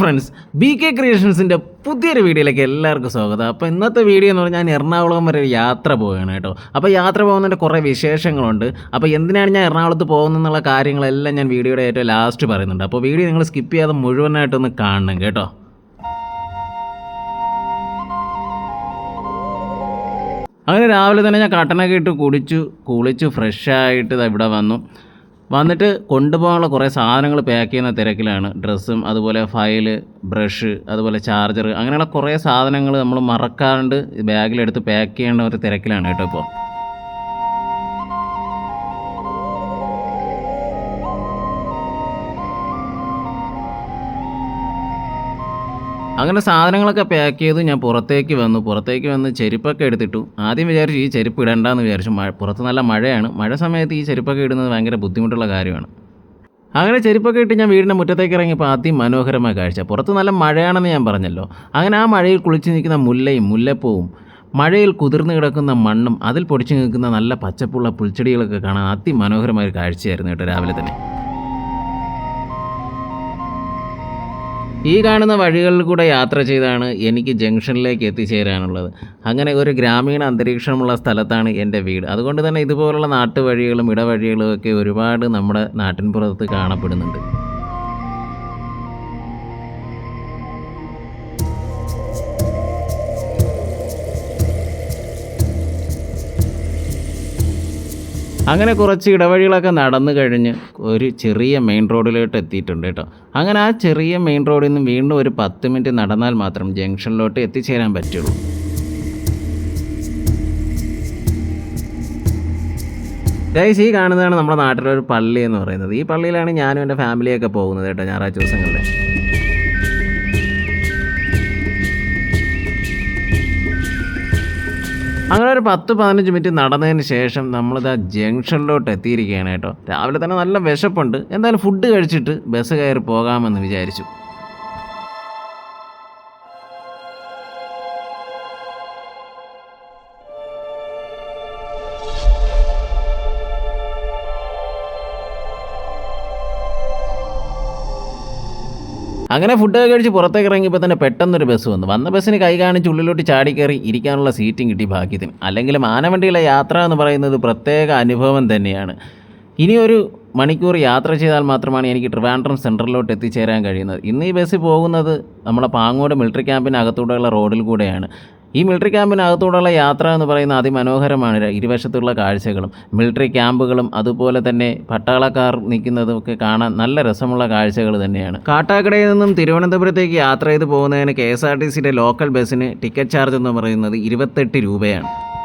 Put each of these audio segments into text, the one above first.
Friends B K ക്രിയേഷൻസിന്റെ പുതിയൊരു വീഡിയോയിലേക്ക് എല്ലാവർക്കും സ്വാഗതം. അപ്പോൾ ഇന്നത്തെ വീഡിയോ എന്ന് പറഞ്ഞാൽ ഞാൻ എറണാകുളം വരെ ഒരു യാത്ര പോവുകയാണ് കേട്ടോ. അപ്പോൾ യാത്ര പോകുന്നതിന്റെ കുറേ വിശേഷങ്ങളുണ്ട്. അപ്പോൾ എന്തിനാണ് ഞാൻ എറണാകുളത്ത് പോകുന്നതെന്നുള്ള കാര്യങ്ങളെല്ലാം ഞാൻ വീഡിയോയുടെ ഏറ്റവും ലാസ്റ്റ് പറയുന്നുണ്ട്. അപ്പോൾ വീഡിയോ നിങ്ങൾ സ്കിപ്പ് ചെയ്യാതെ മുഴുവനായിട്ടൊന്ന് കാണണം കേട്ടോ. അങ്ങനെ രാവിലെ തന്നെ ഞാൻ കട്ടനൊക്കെ ഇട്ട് കുടിച്ചു കുളിച്ചു ഫ്രഷായിട്ട് ഇവിടെ വന്നു. വന്നിട്ട് കൊണ്ടുപോകാനുള്ള കുറേ സാധനങ്ങൾ പാക്ക് ചെയ്യുന്ന തിരക്കിലാണ്. ഡ്രസ്സും അതുപോലെ ഫയൽ ബ്രഷ് അതുപോലെ ചാർജർ അങ്ങനെയുള്ള കുറേ സാധനങ്ങൾ നമ്മൾ മറക്കാണ്ട് ബാഗിലെടുത്ത് പാക്ക് ചെയ്യേണ്ട ഒരു തിരക്കിലാണ് കേട്ടോ ഇപ്പോൾ അങ്ങനെ സാധനങ്ങളൊക്കെ പാക്ക് ചെയ്ത് ഞാൻ പുറത്തേക്ക് വന്നു. പുറത്തേക്ക് വന്ന് ചെരുപ്പൊക്കെ എടുത്തിട്ടു. ആദ്യം വിചാരിച്ചു ഈ ചെരുപ്പ് ഇടണ്ടെന്ന് വിചാരിച്ചു. മഴ പുറത്ത് നല്ല മഴയാണ്. മഴ സമയത്ത് ഈ ചെരുപ്പൊക്കെ ഇടുന്നത് ഭയങ്കര ബുദ്ധിമുട്ടുള്ള കാര്യമാണ്. അങ്ങനെ ചെരുപ്പൊക്കെ ഇട്ട് ഞാൻ വീടിന്റെ മുറ്റത്തേക്ക് ഇറങ്ങിയപ്പോൾ അതിമനോഹരമായ കാഴ്ച. പുറത്ത് നല്ല മഴയാണെന്ന് ഞാൻ പറഞ്ഞല്ലോ. അങ്ങനെ ആ മഴയിൽ കുളിച്ച് നിൽക്കുന്ന മുല്ലയും മുല്ലപ്പൂവും മഴയിൽ കുതിർന്ന് കിടക്കുന്ന മണ്ണും അതിൽ പൊടിച്ചു നിൽക്കുന്ന നല്ല പച്ചപ്പുള്ള പുൽച്ചെടികളൊക്കെ കാണാൻ അതിമനോഹരമായ ഒരു കാഴ്ചയായിരുന്നു കേട്ടോ രാവിലെ തന്നെ. ഈ കാണുന്ന വഴികളിൽ കൂടെ യാത്ര ചെയ്താണ് എനിക്ക് ജംഗ്ഷനിലേക്ക് എത്തിച്ചേരാനുള്ളത്. അങ്ങനെ ഒരു ഗ്രാമീണ അന്തരീക്ഷമുള്ള സ്ഥലത്താണ് എന്റെ വീട്. അതുകൊണ്ട് തന്നെ ഇതുപോലുള്ള നാട്ടുവഴികളും ഇടവഴികളും ഒക്കെ ഒരുപാട് നമ്മുടെ നാട്ടിൻപുറത്ത് കാണപ്പെടുന്നുണ്ട്. അങ്ങനെ കുറച്ച് ഇടവഴികളൊക്കെ നടന്നു കഴിഞ്ഞ് ഒരു ചെറിയ മെയിൻ റോഡിലോട്ട് എത്തിയിട്ടുണ്ട് കേട്ടോ. അങ്ങനെ ആ ചെറിയ മെയിൻ റോഡിൽ നിന്ന് വീണ്ടും ഒരു പത്ത് മിനിറ്റ് നടന്നാൽ മാത്രം ജംഗ്ഷനിലോട്ട് എത്തിച്ചേരാൻ പറ്റുള്ളൂ. ഗൈസ് ഈ കാണുന്നതാണ് നമ്മുടെ നാട്ടിലൊരു പള്ളി എന്ന് പറയുന്നത്. ഈ പള്ളിയിലാണ് ഞാനും എന്റെ ഫാമിലിയൊക്കെ പോകുന്നത് കേട്ടോ ഞായറാഴ്ച ദിവസങ്ങളിൽ. അങ്ങനെ ഒരു പത്ത് പതിനഞ്ച് മിനിറ്റ് നടന്നതിന് ശേഷം നമ്മളിത് ആ ജംഗ്ഷനിലോട്ട് എത്തിയിരിക്കുകയാണ് കേട്ടോ. രാവിലെ തന്നെ നല്ല വിശപ്പുണ്ട്. എന്തായാലും ഫുഡ് കഴിച്ചിട്ട് ബസ് കയറി പോകാമെന്ന് വിചാരിച്ചു. അങ്ങനെ ഫുഡൊക്കെ കഴിച്ച് പുറത്തേക്ക് ഇറങ്ങിയപ്പോൾ തന്നെ പെട്ടെന്നൊരു ബസ് വന്നു. വന്ന ബസ്സിന് കൈ കാണിച്ച് ഉള്ളിലോട്ട് ചാടി കയറി ഇരിക്കാനുള്ള സീറ്റും കിട്ടി ഭാഗ്യത്തിന്. അല്ലെങ്കിൽ ആനവണ്ടിയിലെ യാത്ര എന്ന് പറയുന്നത് പ്രത്യേക അനുഭവം തന്നെയാണ്. ഇനി ഒരു മണിക്കൂർ യാത്ര ചെയ്താൽ മാത്രമാണ് എനിക്ക് ട്രിവാൻഡ്രം സെൻട്രലിലോട്ട് എത്തിച്ചേരാൻ കഴിയുന്നത്. ഇന്ന് ഈ ബസ് പോകുന്നത് നമ്മുടെ പാങ്ങോട് മിലിറ്ററി ക്യാമ്പിനകത്തൂടെയുള്ള റോഡിൽ കൂടെയാണ്. ഈ മിലിറ്ററി ക്യാമ്പിനകത്തൂടെയുള്ള യാത്ര എന്ന് പറയുന്ന അതിമനോഹരമാണ്. ഇരുവശത്തുള്ള കാഴ്ചകളും മിലിറ്ററി ക്യാമ്പുകളും അതുപോലെ തന്നെ പട്ടാളക്കാർ നിൽക്കുന്നതും ഒക്കെ കാണാൻ നല്ല രസമുള്ള കാഴ്ചകൾ തന്നെയാണ്. കാട്ടാക്കടയിൽ നിന്നും തിരുവനന്തപുരത്തേക്ക് യാത്ര ചെയ്ത് പോകുന്നതിന് കെ എസ് ആർ ടി സിയുടെ ലോക്കൽ ബസ്സിന് ടിക്കറ്റ് ചാർജ് എന്ന് പറയുന്നത് ഇരുപത്തെട്ട് രൂപയാണ്.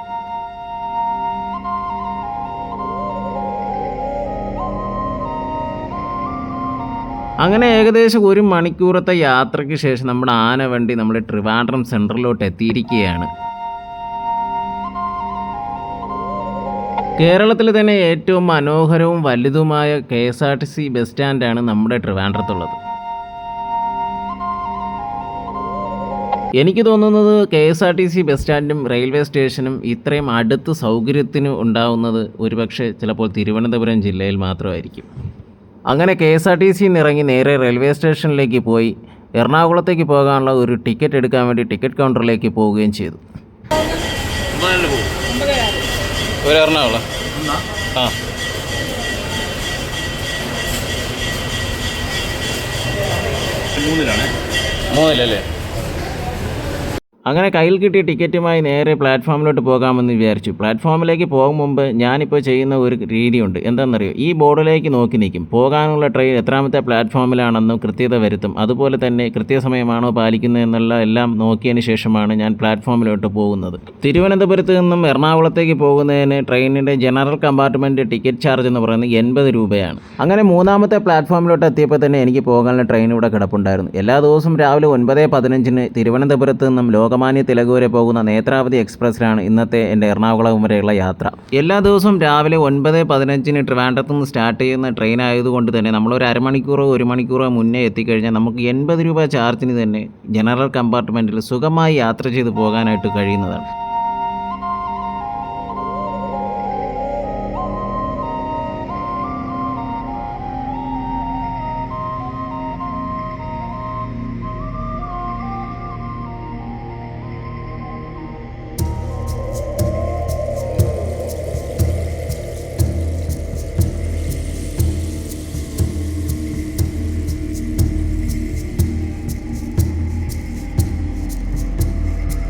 അങ്ങനെ ഏകദേശം ഒരു മണിക്കൂറത്തെ യാത്രയ്ക്ക് ശേഷം നമ്മുടെ ആനവണ്ടി നമ്മുടെ ട്രിവാൻഡ്രം സെൻട്രലിലോട്ട് എത്തിയിരിക്കുകയാണ്. കേരളത്തിൽ തന്നെ ഏറ്റവും മനോഹരവും വലുതുമായ K S R T C bus സ്റ്റാൻഡാണ് നമ്മുടെ ട്രിവാൻഡ്രത്തുള്ളത്. എനിക്ക് തോന്നുന്നത് K S R T C bus സ്റ്റാൻഡും railway സ്റ്റേഷനും ഇത്രയും അടുത്ത് സൗകര്യത്തിന് ഉണ്ടാവുന്നത് ഒരുപക്ഷെ ചിലപ്പോൾ തിരുവനന്തപുരം ജില്ലയിൽ മാത്രമായിരിക്കും. അങ്ങനെ കെ എസ് ആർ ടി സിയിൽ നിന്ന് ഇറങ്ങി നേരെ റെയിൽവേ സ്റ്റേഷനിലേക്ക് പോയി. എറണാകുളത്തേക്ക് പോകാനുള്ള ഒരു ടിക്കറ്റ് എടുക്കാൻ വേണ്ടി ടിക്കറ്റ് കൗണ്ടറിലേക്ക് പോവുകയും ചെയ്തു. ഒരു എറണാകുളം. ആ. മൂന്നിലാണ്? മൂന്നിലല്ലേ? അങ്ങനെ കയ്യിൽ കിട്ടിയ ടിക്കറ്റുമായി നേരെ പ്ലാറ്റ്ഫോമിലോട്ട് പോകാമെന്ന് വിചാരിച്ചു. പ്ലാറ്റ്ഫോമിലേക്ക് പോകും മുമ്പ് ഞാനിപ്പോൾ ചെയ്യുന്ന ഒരു രീതിയുണ്ട്. എന്താണെന്നറിയോ? ഈ ബോർഡിലേക്ക് നോക്കി നിൽക്കും. പോകാനുള്ള ട്രെയിൻ എത്രാമത്തെ പ്ലാറ്റ്ഫോമിലാണെന്നും കൃത്യത വരുത്തും. അതുപോലെ തന്നെ കൃത്യസമയമാണോ പാലിക്കുന്നതെന്നുള്ള എല്ലാം നോക്കിയതിന് ശേഷമാണ് ഞാൻ പ്ലാറ്റ്ഫോമിലോട്ട് പോകുന്നത്. തിരുവനന്തപുരത്ത് നിന്നും എറണാകുളത്തേക്ക് പോകുന്നതിന് ട്രെയിനിന്റെ ജനറൽ കമ്പാർട്ട്മെന്റ് ടിക്കറ്റ് ചാർജ് എന്ന് പറയുന്നത് എൺപത് രൂപയാണ്. അങ്ങനെ മൂന്നാമത്തെ പ്ലാറ്റ്ഫോമിലോട്ട് എത്തിയപ്പോൾ തന്നെ എനിക്ക് പോകാനുള്ള ട്രെയിൻ ഇവിടെ കിടപ്പുണ്ടായിരുന്നു. എല്ലാ ദിവസവും രാവിലെ ഒൻപത് പതിനഞ്ചിന് തിരുവനന്തപുരത്ത് നിന്നും ലോകമാന്യ തിലക് വരെ പോകുന്ന നേത്രാവതി എക്സ്പ്രസ്സിലാണ് ഇന്നത്തെ എന്റെ എറണാകുളം വരെയുള്ള യാത്ര. എല്ലാ ദിവസവും രാവിലെ ഒൻപത് പതിനഞ്ചിന് ട്രിവാൻഡ്രത്ത് നിന്ന് സ്റ്റാർട്ട് ചെയ്യുന്ന ട്രെയിൻ ആയതുകൊണ്ട് തന്നെ നമ്മളൊരു അരമണിക്കൂറോ ഒരു മണിക്കൂറോ മുന്നേ എത്തിക്കഴിഞ്ഞാൽ നമുക്ക് എൺപത് രൂപ ചാർജിന് തന്നെ ജനറൽ കമ്പാർട്ട്മെന്റിൽ സുഖമായി യാത്ര ചെയ്ത് പോകാനായിട്ട് കഴിയുന്നതാണ്.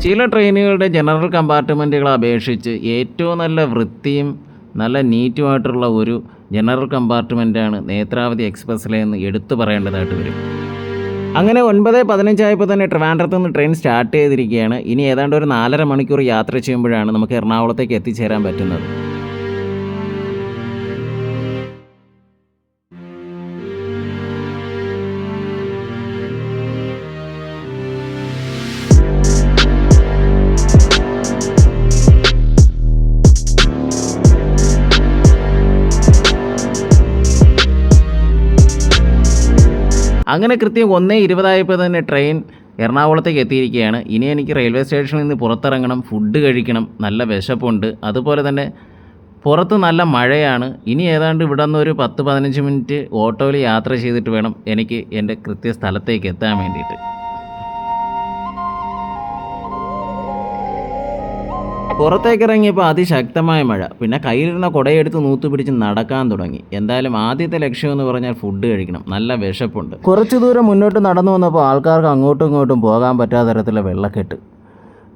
ചില ട്രെയിനുകളുടെ ജനറൽ കമ്പാർട്ട്മെന്റുകളെ അപേക്ഷിച്ച് ഏറ്റവും നല്ല വൃത്തിയും നല്ല നീറ്റുമായിട്ടുള്ള ഒരു ജനറൽ കമ്പാർട്ട്മെന്റാണ് നേത്രാവതി എക്സ്പ്രസ്സിലെ എന്ന് എടുത്തു പറയേണ്ടതായിട്ട് വരും. അങ്ങനെ ഒൻപത് പതിനഞ്ചായപ്പോൾ തന്നെ ട്രിവാൻഡ്രത്ത് നിന്ന് ട്രെയിൻ സ്റ്റാർട്ട് ചെയ്തിരിക്കുകയാണ്. ഇനി ഏതാണ്ട് ഒരു നാലര മണിക്കൂർ യാത്ര ചെയ്യുമ്പോഴാണ് നമുക്ക് എറണാകുളത്തേക്ക് എത്തിച്ചേരാൻ പറ്റുന്നത്. അങ്ങനെ കൃത്യം ഒന്നേ ഇരുപതായപ്പോൾ തന്നെ ട്രെയിൻ എറണാകുളത്തേക്ക് എത്തിയിരിക്കുകയാണ്. ഇനി എനിക്ക് റെയിൽവേ സ്റ്റേഷനിൽ നിന്ന് പുറത്തിറങ്ങണം ഫുഡ് കഴിക്കണം നല്ല വിശപ്പുണ്ട്. അതുപോലെ തന്നെ പുറത്ത് നല്ല മഴയാണ്. ഇനി ഏതാണ്ട് ഇവിടെ നിന്ന് ഒരു പത്ത് പതിനഞ്ച് മിനിറ്റ് ഓട്ടോയിൽ യാത്ര ചെയ്തിട്ട് വേണം എനിക്ക് എന്റെ കൃത്യ സ്ഥലത്തേക്ക് എത്താൻ വേണ്ടിയിട്ട്. പുറത്തേക്ക് ഇറങ്ങിയപ്പോൾ അതിശക്തമായ മഴ. പിന്നെ കയ്യിലിരുന്ന കുടയെടുത്ത് നൂത്ത് പിടിച്ച് നടക്കാൻ തുടങ്ങി. എന്തായാലും ആദ്യത്തെ ലക്ഷ്യം എന്ന് പറഞ്ഞാൽ ഫുഡ് കഴിക്കണം. നല്ല വിശപ്പുണ്ട്. കുറച്ച് ദൂരം മുന്നോട്ട് നടന്നു വന്നപ്പോൾ ആൾക്കാർക്ക് അങ്ങോട്ടും ഇങ്ങോട്ടും പോകാൻ പറ്റാത്ത തരത്തിലുള്ള വെള്ളക്കെട്ട്.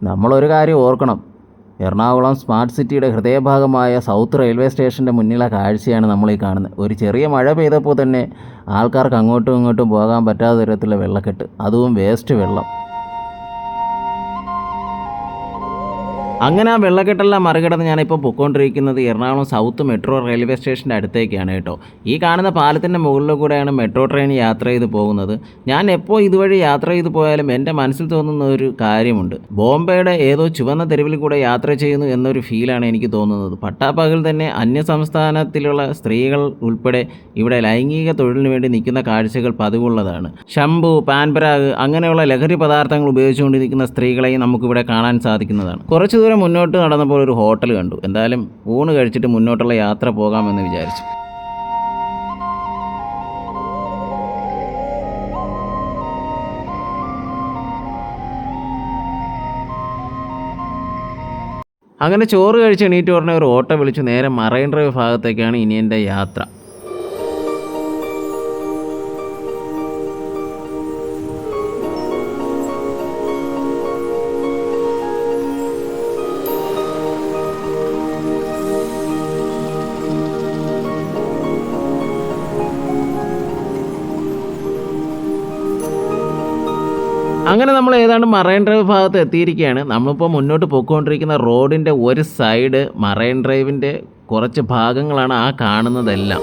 നമ്മളൊരു കാര്യം ഓർക്കണം. എറണാകുളം സ്മാർട്ട് സിറ്റിയുടെ ഹൃദയഭാഗമായ സൗത്ത് റെയിൽവേ സ്റ്റേഷന്റെ മുന്നിലെ കാഴ്ചയാണ് നമ്മൾ ഈ കാണുന്നത്. ഒരു ചെറിയ മഴ പെയ്തപ്പോൾ തന്നെ ആൾക്കാർക്ക് അങ്ങോട്ടും ഇങ്ങോട്ടും പോകാൻ പറ്റാത്ത തരത്തിലുള്ള വെള്ളക്കെട്ട്. അതും വേസ്റ്റ് വെള്ളം. അങ്ങനെ ആ വെള്ളക്കെട്ടെല്ലാം മറികടന്ന് ഞാനിപ്പോൾ പൊയ്ക്കൊണ്ടിരിക്കുന്നത് എറണാകുളം സൗത്ത് മെട്രോ റെയിൽവേ സ്റ്റേഷന്റെ അടുത്തേക്കാണ് കേട്ടോ. ഈ കാണുന്ന പാലത്തിന്റെ മുകളിൽ കൂടെയാണ് മെട്രോ ട്രെയിൻ യാത്ര ചെയ്ത് പോകുന്നത്. ഞാൻ എപ്പോൾ ഇതുവഴി യാത്ര ചെയ്ത് പോയാലും എന്റെ മനസ്സിൽ തോന്നുന്ന ഒരു കാര്യമുണ്ട്. ബോംബെയുടെ ഏതോ ചുവന്ന തെരുവിൽ കൂടെ യാത്ര ചെയ്യുന്നു എന്നൊരു ഫീലാണ് എനിക്ക് തോന്നുന്നത്. പട്ടാപ്പകൽ തന്നെ അന്യസംസ്ഥാനത്തിലുള്ള സ്ത്രീകൾ ഉൾപ്പെടെ ഇവിടെ ലൈംഗിക തൊഴിലിന് വേണ്ടി നിൽക്കുന്ന കാഴ്ചകൾ പതിവുള്ളതാണ്. ശംഭു പാൻപരാഗ് അങ്ങനെയുള്ള ലഹരി പദാർത്ഥങ്ങൾ ഉപയോഗിച്ചുകൊണ്ടിരിക്കുന്ന സ്ത്രീകളെയും നമുക്കിവിടെ കാണാൻ സാധിക്കുന്നതാണ്. കുറച്ച് ദൂരം മുന്നോട്ട് നടന്നപ്പോൾ ഒരു ഹോട്ടൽ കണ്ടു. എന്തായാലും ഊണ് കഴിച്ചിട്ട് മുന്നോട്ടുള്ള യാത്ര പോകാമെന്ന് വിചാരിച്ചു. അങ്ങനെ ചോറ് കഴിച്ച് എണീറ്റ് പറഞ്ഞ ഒരു ഓട്ടോ വിളിച്ചു. നേരെ മറൈൻ ഡ്രൈവ് ഭാഗത്തേക്കാണ് ഇനി എന്റെ യാത്ര. അങ്ങനെ നമ്മൾ ഏതാണ്ട് മറൈൻ ഡ്രൈവ് ഭാഗത്ത് എത്തിയിരിക്കുകയാണ്. നമ്മളിപ്പോൾ മുന്നോട്ട് പോയിക്കൊണ്ടിരിക്കുന്ന റോഡിന്റെ ഒരു സൈഡ് മറൈൻ ഡ്രൈവിന്റെ കുറച്ച് ഭാഗങ്ങളാണ് ആ കാണുന്നതെല്ലാം.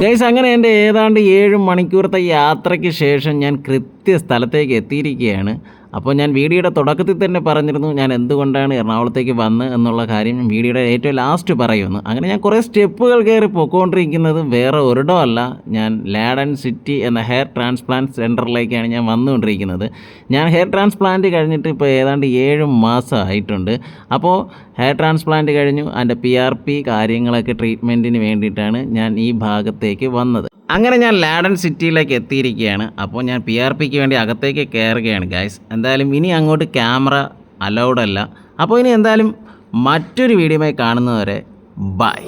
ഗൈസ് അങ്ങനെ എന്റെ ഏതാണ്ട് ഏഴ് മണിക്കൂറത്തെ യാത്രയ്ക്ക് ശേഷം ഞാൻ കൃത്യ സ്ഥലത്തേക്ക് എത്തിയിരിക്കുകയാണ്. അപ്പോൾ ഞാൻ വീഡിയോയുടെ തുടക്കത്തിൽ തന്നെ പറഞ്ഞിരുന്നു ഞാൻ എന്തുകൊണ്ടാണ് എറണാകുളത്തേക്ക് വന്ന് എന്നുള്ള കാര്യം വീഡിയോയുടെ ഏറ്റവും ലാസ്റ്റ് പറയുമെന്ന് അങ്ങനെ ഞാൻ കുറേ സ്റ്റെപ്പുകൾ കയറി പൊയ്ക്കൊണ്ടിരിക്കുന്നത് വേറെ ഒരിടം അല്ല. ഞാൻ ലാഡൻ സിറ്റി എന്ന ഹെയർ ട്രാൻസ്പ്ലാന്റ് സെന്ററിലേക്കാണ് ഞാൻ വന്നുകൊണ്ടിരിക്കുന്നത്. ഞാൻ ഹെയർ ട്രാൻസ്പ്ലാന്റ് കഴിഞ്ഞിട്ട് ഇപ്പോൾ ഏതാണ്ട് ഏഴ് മാസം ആയിട്ടുണ്ട് അപ്പോൾ ഹെയർ ട്രാൻസ്പ്ലാന്റ് കഴിഞ്ഞു. അതിന്റെ പി ആർ പി കാര്യങ്ങളൊക്കെ ട്രീറ്റ്മെന്റിന് വേണ്ടിയിട്ടാണ് ഞാൻ ഈ ഭാഗത്തേക്ക് വന്നത്. അങ്ങനെ ഞാൻ ലാഡൻ സിറ്റിയിലേക്ക് എത്തിയിരിക്കുകയാണ്. അപ്പോൾ ഞാൻ പി ആർ പിക്ക് വേണ്ടി അകത്തേക്ക് കയറുകയാണ് ഗൈസ് എന്തായാലും ഇനി അങ്ങോട്ട് ക്യാമറ അലൗഡ് അല്ല അപ്പോൾ ഇനി എന്തായാലും മറ്റൊരു വീഡിയോയുമായി കാണുന്നവരെ ബൈ